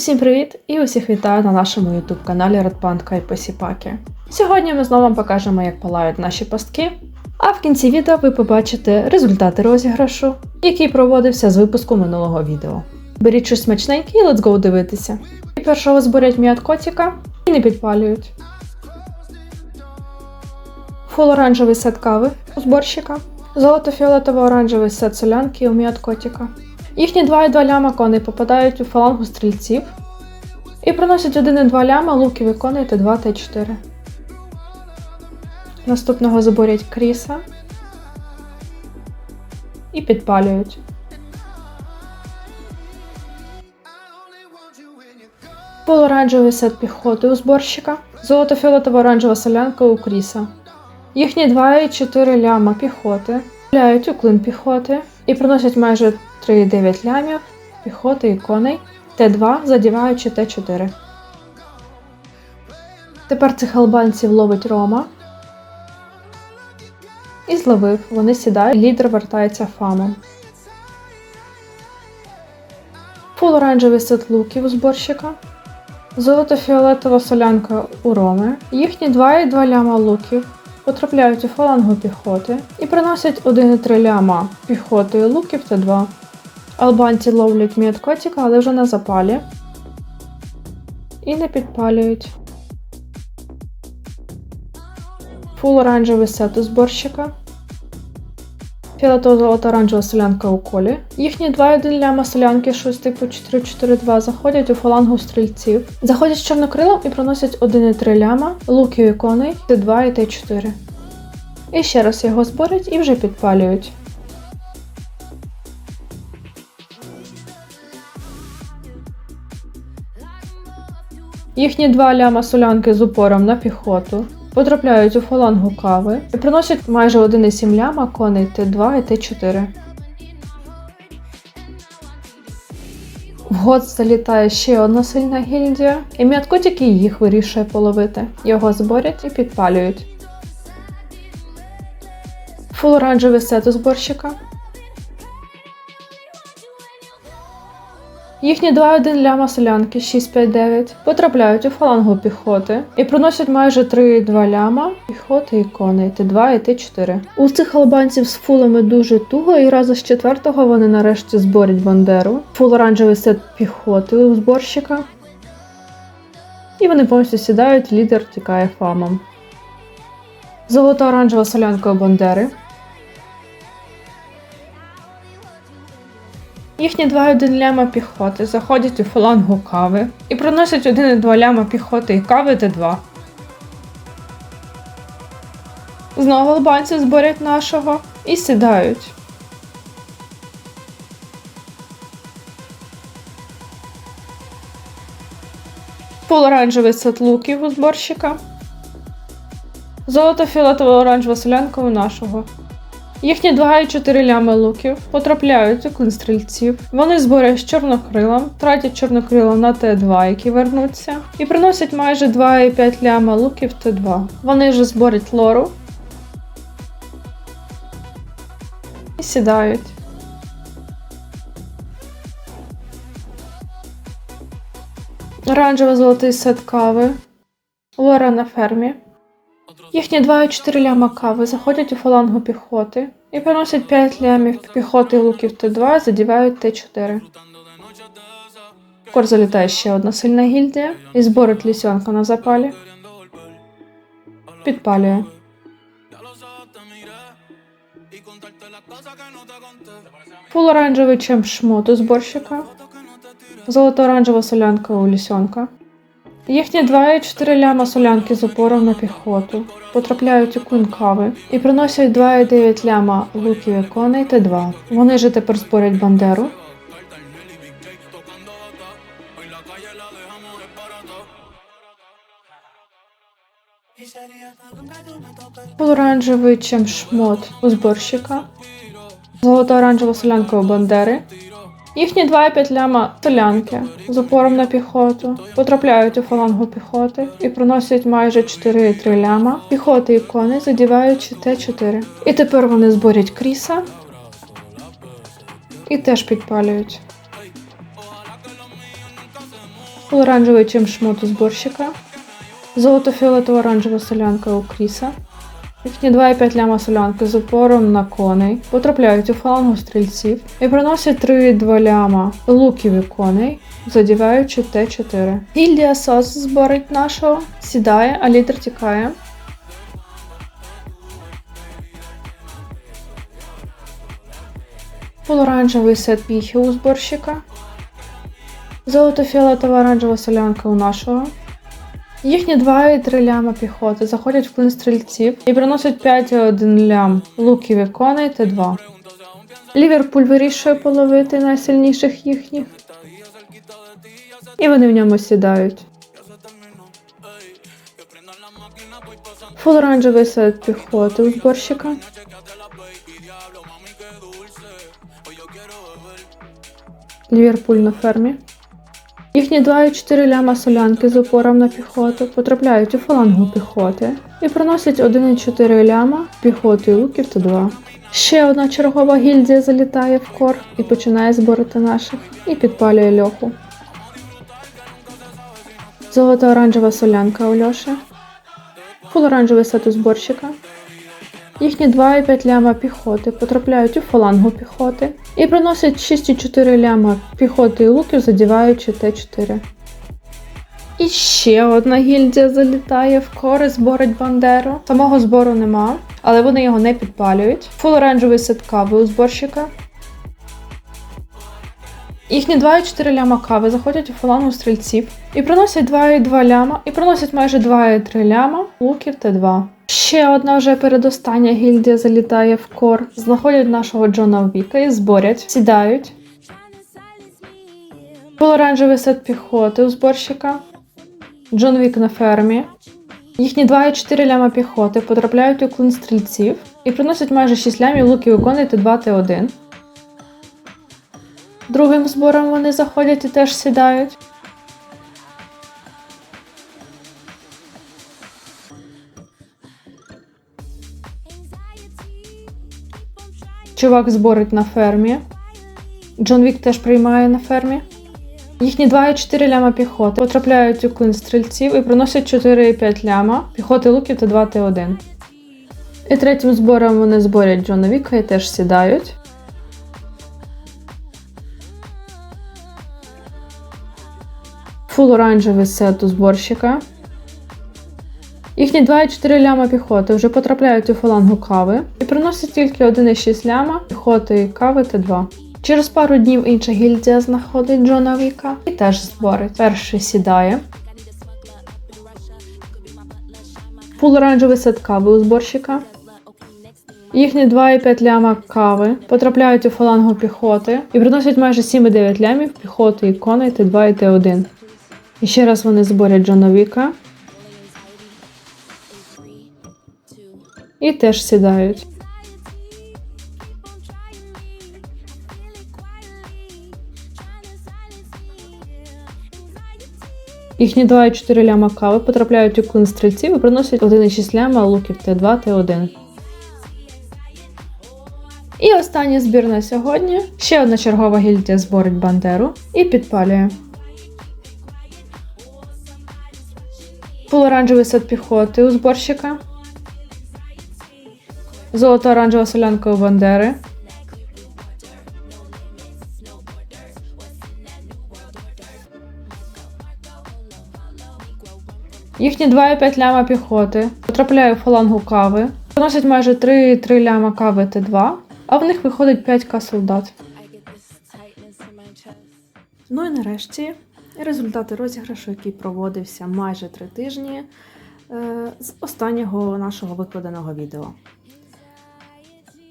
Усім привіт і усіх вітаю на нашому youtube каналі Redpantка і. Сьогодні ми знову вам покажемо, як палають наші пастки. А в кінці відео ви побачите результати розіграшу, який проводився з випуску минулого відео. Беріть щось смачненьке і let's go дивитися. І першого зберіть м'ят котика і не підпалюють. Фул оранжевий сет кави у зборщика. Золото-фіолетово-оранжевий сет солянки у м'ят котика. Їхні 2,2 ляма коней попадають у фалангу стрільців і приносять 1,2 ляма луки виконуєте 2 Т4. Наступного заборять кріса і підпалюють. Полуоранжевий сет піхоти у зборщика, золото-фіолетово-оранжева солянка у кріса. Їхні 2,4 ляма піхоти гуляють у клин піхоти і приносять майже 3,9 лямів піхоти і коней, Т2 задіваючи Т4. Тепер цих албанців ловить Рома. І зловив. Вони сідають, лідер вертається фамом. Фул оранжевий сет луків у зборщика. Золото-фіолетова солянка у Роми. Їхні 2,2 ляма луків потрапляють у фалангу піхоти і приносять 1,3 ляма піхоти луків Т2. Албанці ловлять м'яткотіка, але вже на запалі. І не підпалюють. Фул оранжевий сет у зборщика. Фіолетово золото оранжева солянка у колі. Їхні 2,1 ляма солянки, щось типу 4-4-2 заходять у фалангу стрільців. Заходять з чорнокрилом і приносять 1,3 ляма, луків і коней, Т2 і Т4. І ще раз його зборять і вже підпалюють. Їхні два ляма солянки з упором на піхоту потрапляють у фалангу кави і приносять майже 1,7 ляма коней Т2 і Т4. В год залітає ще одна сильна гільдія, і м'яткотік і їх вирішує половити. Його зборять і підпалюють. Фул оранжевий сет у зборщика. Їхні 2,1 ляма солянки 6,5,9 потрапляють у фалангу піхоти і приносять майже 3,2 ляма піхоти і коней Т2 і Т4. У цих албанців з фулами дуже туго, і разу з четвертого вони нарешті зборять бандеру. Фул оранжевий сет піхоти у зборщика. І вони повністю сідають, лідер тікає фамом. Золото оранжева солянка у бандери. Їхні 2,1 ляма піхоти заходять у фалангу кави і приносять 1,2 ляма піхоти і кави Т2. Знову албанці зборять нашого і сідають. Фул оранжевий луків у зборщика. Золото фіолетово оранжева солянка у нашого. Їхні 2,4 лями луків потрапляють у клин стрільців. Вони зборять з чорнокрилом, тратять чорнокрилом на Т2, які вернуться, і приносять майже 2,5 ляма луків Т2. Вони вже зборять лору і сідають. Оранжево золотий сет кави. Лора на фермі. Їхні 2,4 ляма кави заходять у фалангу піхоти і приносять 5 лямів піхоти і луків Т2, задівають Т4. Кор залітає ще одна сильна гільдія і зборить лісьонка на запалі. Підпалює. Фул оранжевий чемп у зборщика. Золото-оранжева солянка у лісьонка. Їхні 2,4 ляма солянки з опором на піхоту потрапляють у клин кави і приносять 2,9 ляма луків і коней Т2. Вони же тепер зборять бандеру. Оранжевий чим шмот у зборщика. Золото-оранжева солянка у бандери. Їхні 2,5 ляма солянки з опором на піхоту потрапляють у фалангу піхоти і приносять майже 4,3 ляма піхоти і коней, задіваючи Т4. І тепер вони зборять кріса і теж підпалюють. Оранжевий чим шмот у зборщика. Золото-фіолетова оранжева солянка у Кріса. Їхні 2,5 ляма солянки з опором на коней потрапляють у фалангу стрільців і приносять 3,2 ляма луків і коней, задіваючи Т4. Гільдія Сос зборить нашого, сідає, а лідер тікає. Полуоранжевий сет піхи у зборщика. Золото-фіолетова оранжева солянка у нашого. Їхні 2 і 3 ляма піхоти заходять в клин стрільців і приносять 5 і 1 лям луків і коней Т2. Ліверпуль вирішує половити найсильніших їхніх. І вони в ньому сідають. Фул оранжевий сет піхоти у зборщика. Ліверпуль на фермі. Їхні 2,4 ляма солянки з упором на піхоту потрапляють у фалангу піхоти і приносять 1,4 ляма піхоти луків та 2. Ще одна чергова гільдія залітає в кор і починає зборити наших і підпалює льоху. Золота оранжева солянка у Льоші. Фул оранжевий сет зборщика. Їхні 2,5 ляма піхоти потрапляють у фалангу піхоти і приносять 6,4 ляма піхоти і луків, задіваючи Т4. І ще одна гільдія залітає в кори, зборить бандеру. Самого збору нема, але вони його не підпалюють. Фул оранжевий сет кави у зборщика. Їхні 2,4 ляма кави заходять у фалангу стрільців і приносять 2,2 ляма, і приносять майже 2,3 ляма луків Т2. Ще одна вже передостання гільдія залітає в кор, знаходять нашого Джона Віка і зборять, сідають. Оранжевий сет піхоти у зборщика. Джон Вік на фермі. Їхні 2,4 ляма піхоти потрапляють у клин стрільців і приносять майже 6 лямів луків і коней Т2 Т1. Другим збором вони заходять і теж сідають. Чувак зборить на фермі. Джон Вік теж приймає на фермі. Їхні 2,4 ляма піхоти потрапляють у клин стрільців і приносять 4,5 ляма піхоти луків та 2 Т1. І третім збором вони зборять Джона Віка і теж сідають. Фул оранжевий сет у зборщика. Їхні 2,4 ляма піхоти вже потрапляють у фалангу кави і приносять тільки 1,6 ляма піхоти кави Т2. Через пару днів інша гільдія знаходить Джона Віка і теж зборить. Перший сідає. Фул оранжевий сет кави у зборщика. Їхні 2,5 ляма кави потрапляють у фалангу піхоти і приносять майже 7,9 лямів піхоти і коней Т2 і Т1. І ще раз вони зборять Джона Віка. І теж сідають. Їхні 2,4 ляма кави потрапляють у клин стрільців і приносять 1,6 ляма луків Т2 Т1. І останній збір на сьогодні. Ще одна чергова гільдія зборить бандеру і підпалює. Фул-оранжевий сет піхоти у зборщика. Золото-оранжева солянка у бандери. Їхні 2,5 ляма піхоти потрапляє у фалангу кави. Приносять майже 3,3 ляма кави Т2, а в них виходить 5к солдат. Ну і нарешті результати розіграшу, який проводився майже три тижні е, з останнього нашого викладеного відео.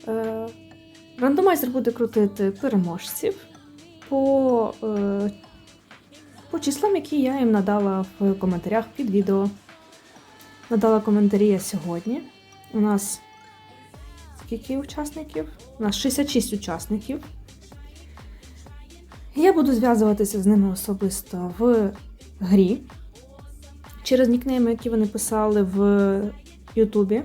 Е, Рандомайзер буде крутити переможців по, е, по числам, які я їм надала в коментарях під відео. Надала коментарі я сьогодні. У нас скільки учасників? У нас 66 учасників. Я буду зв'язуватися з ними особисто в грі через нікнейми, які вони писали в Ютубі.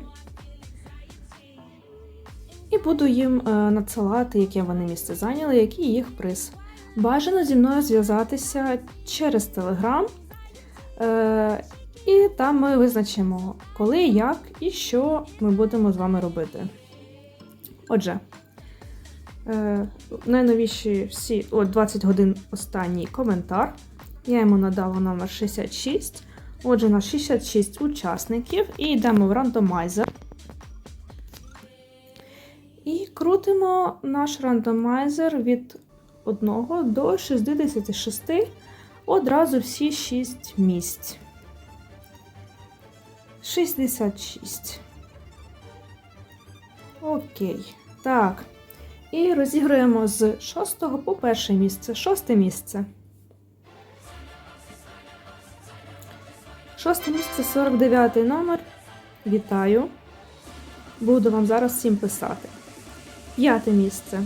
Буду їм е, надсилати, яке вони місце зайняли, який їх приз. Бажано зі мною зв'язатися через Телеграм. Е, і там ми визначимо, коли, як і що ми будемо з вами робити. Отже, е, найновіші всі о, 20 годин останній коментар. Я йому надала номер 66. Отже, у нас 66 учасників, і йдемо в рандомайзер. Крутимо наш рандомайзер від 1 до 66, одразу всі 6 місць. 66. Окей. Так. І розіграємо з 6 по перше місце. Шосте місце. Шосте місце 49 номер. Вітаю. Буду вам зараз всім писати. П'яте місце.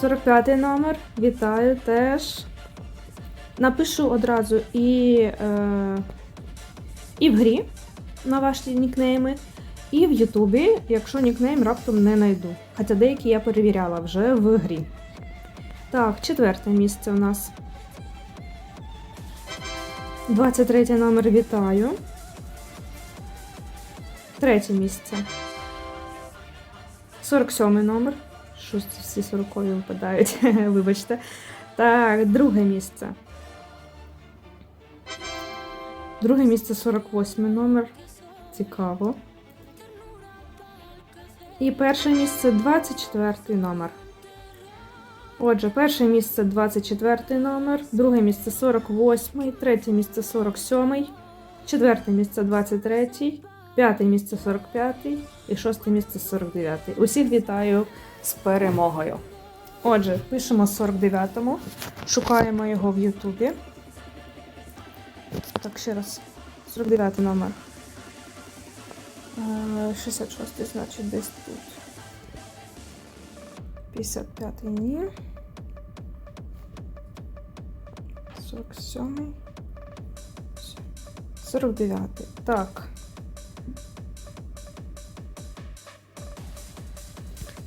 45 номер. Вітаю теж. Напишу одразу і, е, і в грі на ваші нікнейми, і в Ютубі, якщо нікнейм раптом не знайду. Хоча деякі я перевіряла вже в грі. Так, четверте місце у нас. 23 номер вітаю. Третє місце. 47 номер. Ці всі 40 випадають, вибачте. Так, друге місце. Друге місце 48 номер. Цікаво. І перше місце 24 номер. Отже, перше місце 24 номер, друге місце 48, третє місце 47, четверте місце 23, п'яте місце 45 і шосте місце 49. Усіх вітаю з перемогою. Отже, пишемо 49-му, шукаємо його в Ютубі. Так, ще раз. 49 номер. Е, 66, значить, десь тут. 55 ні. 47. 49. Так.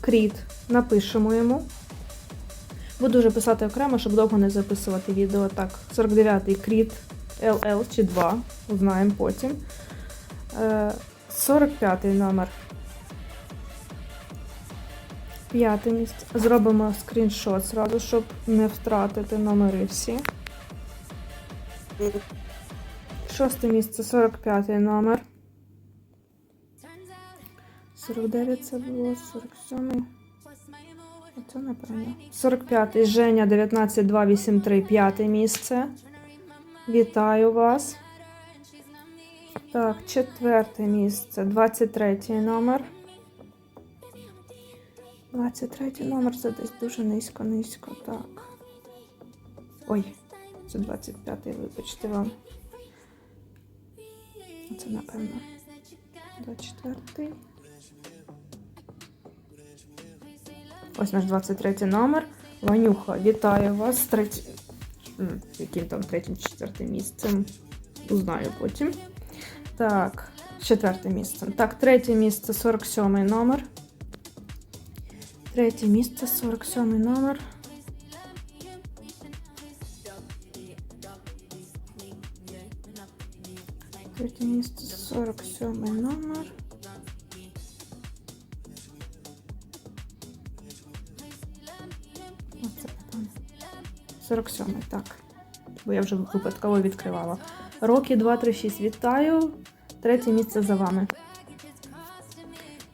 Кріт. Напишемо йому. Буду вже писати окремо, щоб довго не записувати відео. Так, 49-й кріт LL чи 2. Узнаємо потім. Е, 45-й номер. П'яте місце. Зробимо скріншот зразу, щоб не втратити номери всі. Шосте місце 45 номер. 49 це було, 47. Оце напевно. 45-й. Женя 19283, п'яте місце. Вітаю вас. Так, четверте місце, 23 номер. 23 номер це десь дуже низько-низько. Так. Ой, це 25-й, вибачте вам. Це напевно. 24-й. Ось наш 23 номер. Ванюха, вітаю вас з третім. Яким там третім, четвертим місцем. Узнаю потім. Так, четверте місце. Так, третє місце 47 номер. Третє місце 47 номер. Третє місце 47 номер. 47, так. Бо я вже випадково відкривала. Роки 236 вітаю. Третє місце за вами.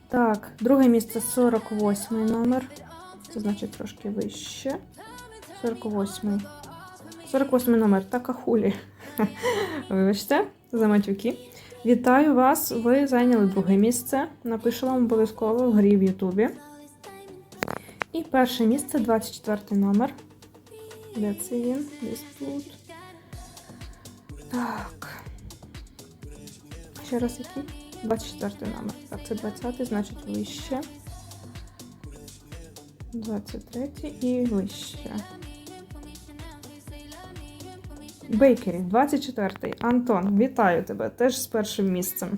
Так, друге місце 48 номер. Це значить трошки вище. 48. 48 номер. Така хулі. Вибачте, за матюки. Вітаю вас! Ви зайняли друге місце. Напишу вам обов'язково в грі в Ютубі. І перше місце 24 номер. Де це. Так. Ще раз який? 24 номер. Так, це 20, значить вище. 23 і вище. Бейкері, 24. Антон, вітаю тебе теж з першим місцем.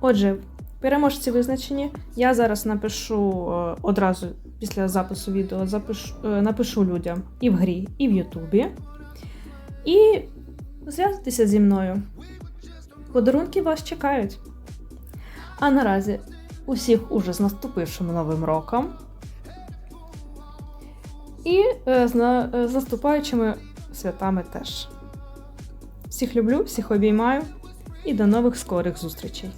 Отже, Переможці визначені. Я зараз напишу е, одразу після запису відео запишу, е, напишу людям і в грі, і в Ютубі. І зв'язуйтеся зі мною. Подарунки вас чекають. А наразі усіх уже з наступившим новим роком. І е, з, на- з наступаючими святами теж. Всіх люблю, всіх обіймаю і до нових скорих зустрічей.